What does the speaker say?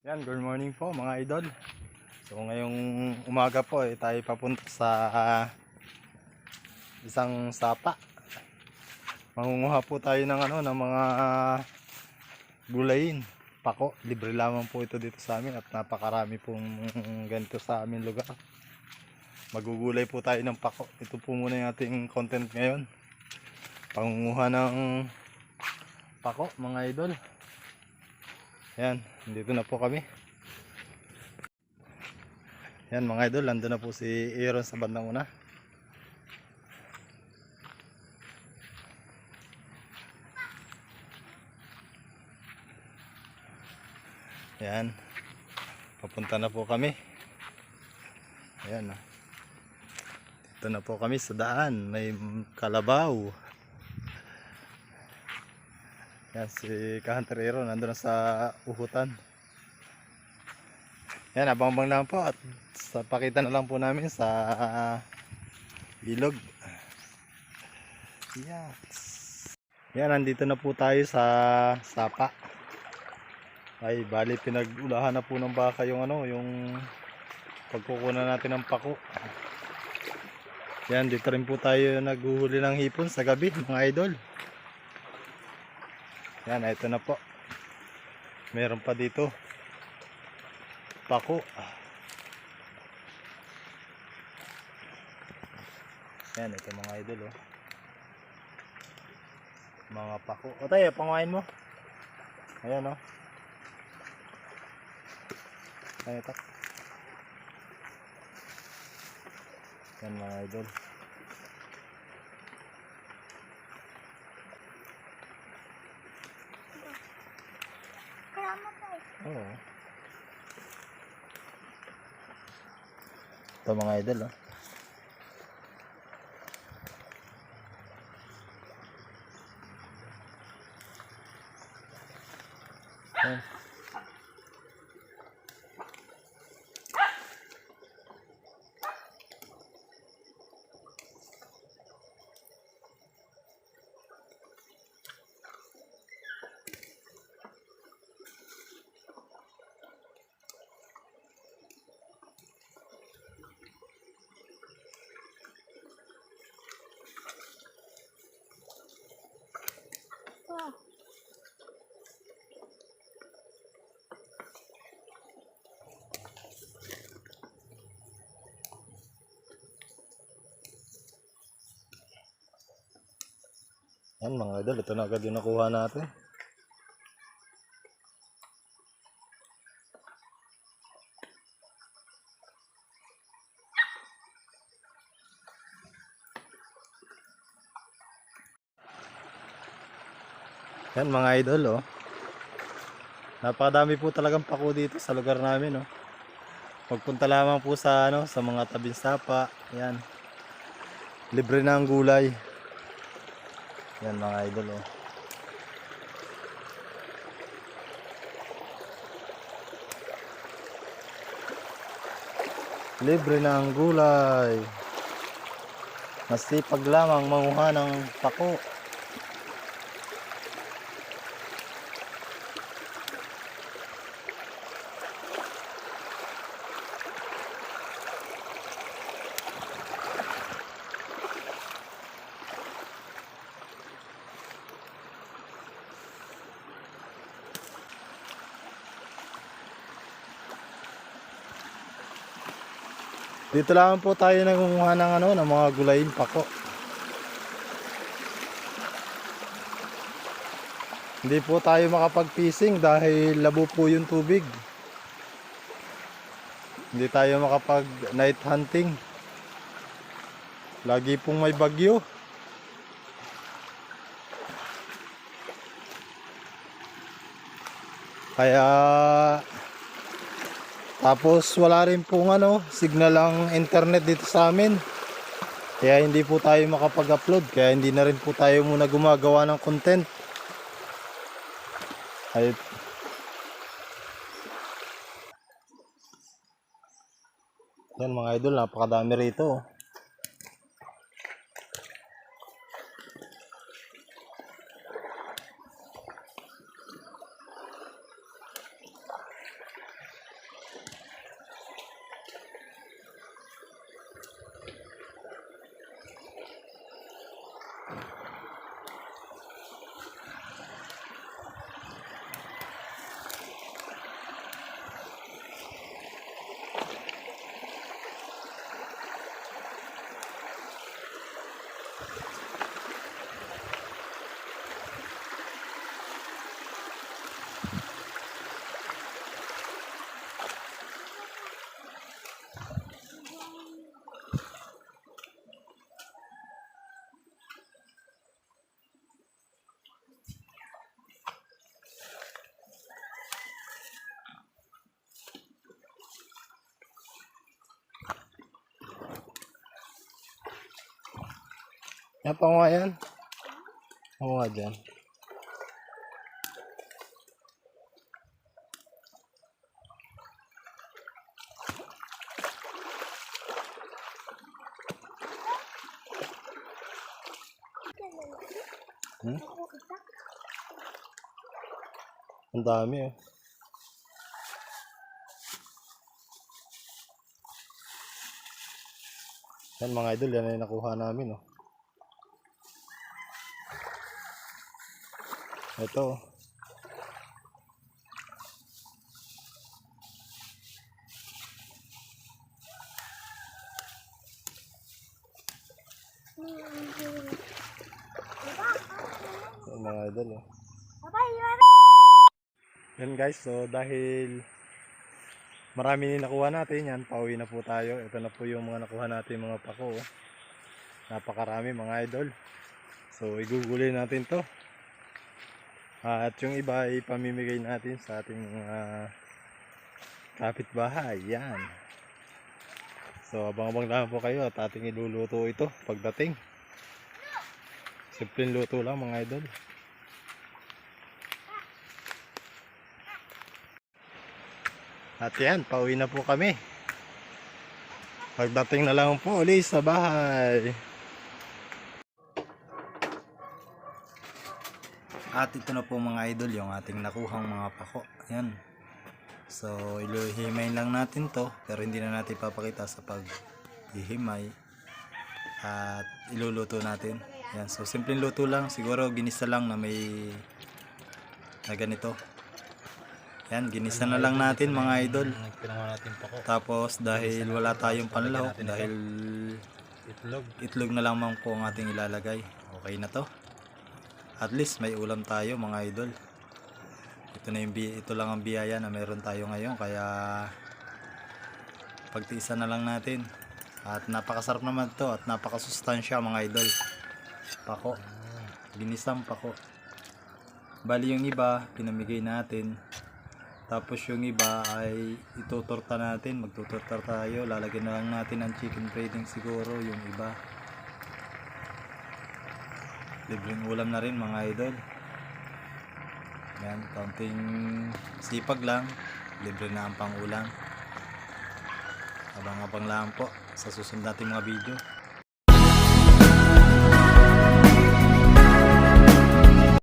Yan, good morning po mga idol. So ngayong umaga po eh, tayo papunta sa isang sapa. Mangunguha po tayo ng ano ng mga gulayin. Pako, libre lamang po ito dito sa amin at napakarami pong ganito sa amin lugar. Magugulay po tayo ng pako. Ito po muna yung ating content ngayon. Pangunguha ng pako mga idol. Yan, dito na po kami. Yan mga idol, nandun na po si Aaron sa bandang una. Yan. Papunta na po kami. Ayan. ah. Dito na po kami sa daan. May kalabaw. Yan si Kahunter Aaron nandun na sa uhutan. Yan, abang-abang lang po at sa pakita na lang po namin sa ilog. Yes. Yan, nandito na po tayo sa sapa. Ay, bali pinag-ulahan na po ng baka yung ano, yung pagkukunan natin ng pako. Yan, dito rin po tayo naghuhuli ng hipon sa gabi, mga idol. Yan, ito na po. Meron pa dito. Pako. Yan, ito mga idol oh. Mga pako. O tayo, panguhain mo. Ayan oh. Ayan ito. Yan mga idol. Oo. Ito mga idol, oh. Ayan. Yan mga idol, ito na agad yung nakuha natin. Yan mga idol oh. Napakadami po talagang pako dito sa lugar namin oh. Magpunta lamang po sa ano sa mga tabing sapa. Yan. Libre na ang gulay. Yan mga idol oh. Libre na ang gulay. Masipag lamang manguha ng pako. Dito lang po tayo nangunguha ng ano, ng mga gulayin pako. Hindi po tayo makapag-fishing dahil labo po yung tubig. Hindi tayo makapag night hunting. Lagi pong may bagyo. Kaya tapos wala rin pong ano, signal ang internet dito sa amin. Kaya hindi po tayo makapag-upload. Kaya hindi na rin po tayo muna gumagawa ng content. Ay, yan mga idol, napakadami rito. Oh. Yan pa nga yan. Oo nga dyan. Hmm? Ang dami eh. Yan mga idol, yan ay nakuha namin oh. Ito. Yan mga idol oh. Yan guys, so dahil marami na nakuha natin yan, pauwi na po tayo. Ito na po yung mga nakuha natin mga pako. oh. Napakarami mga idol. So igugulin natin to. At yung iba ay pamimigay natin sa ating mga kapitbahay. Yan. So abang-abang lang po kayo at ating iluluto ito pagdating. Simpleng luto lang mga idol. At yan, pauwi na po kami. Pagdating na lang po ulit sa bahay. At ito na po mga idol yung ating nakuhang mga pako. Yan. So, iluhimay lang natin to. Pero hindi na natin papakita sa paghihimay. At iluluto natin. Yan. So, simpleng luto lang. Siguro ginisa lang na may na ganito. Yan, ginisa na lang natin mga idol. Tapos dahil wala tayong ito. dahil Itlog. itlog na lamang po ang ating ilalagay. Okay na to. At least may ulam tayo mga idol. Ito na yung ito lang ang biyaya na meron tayo ngayon kaya pagtiisan na lang natin. At napakasarap naman to at napakasustansya mga idol. Pako. Ginisang pako. Bali yung iba, pinamigay natin. Tapos yung iba ay itutorta natin, magtutorta tayo, lalagyan na lang natin ng chicken breading siguro yung iba. Libreng ulam na rin mga idol. Yan, kaunting sipag lang, libre na ang pangulam. Abang-abang lang po sa susunod nating mga video.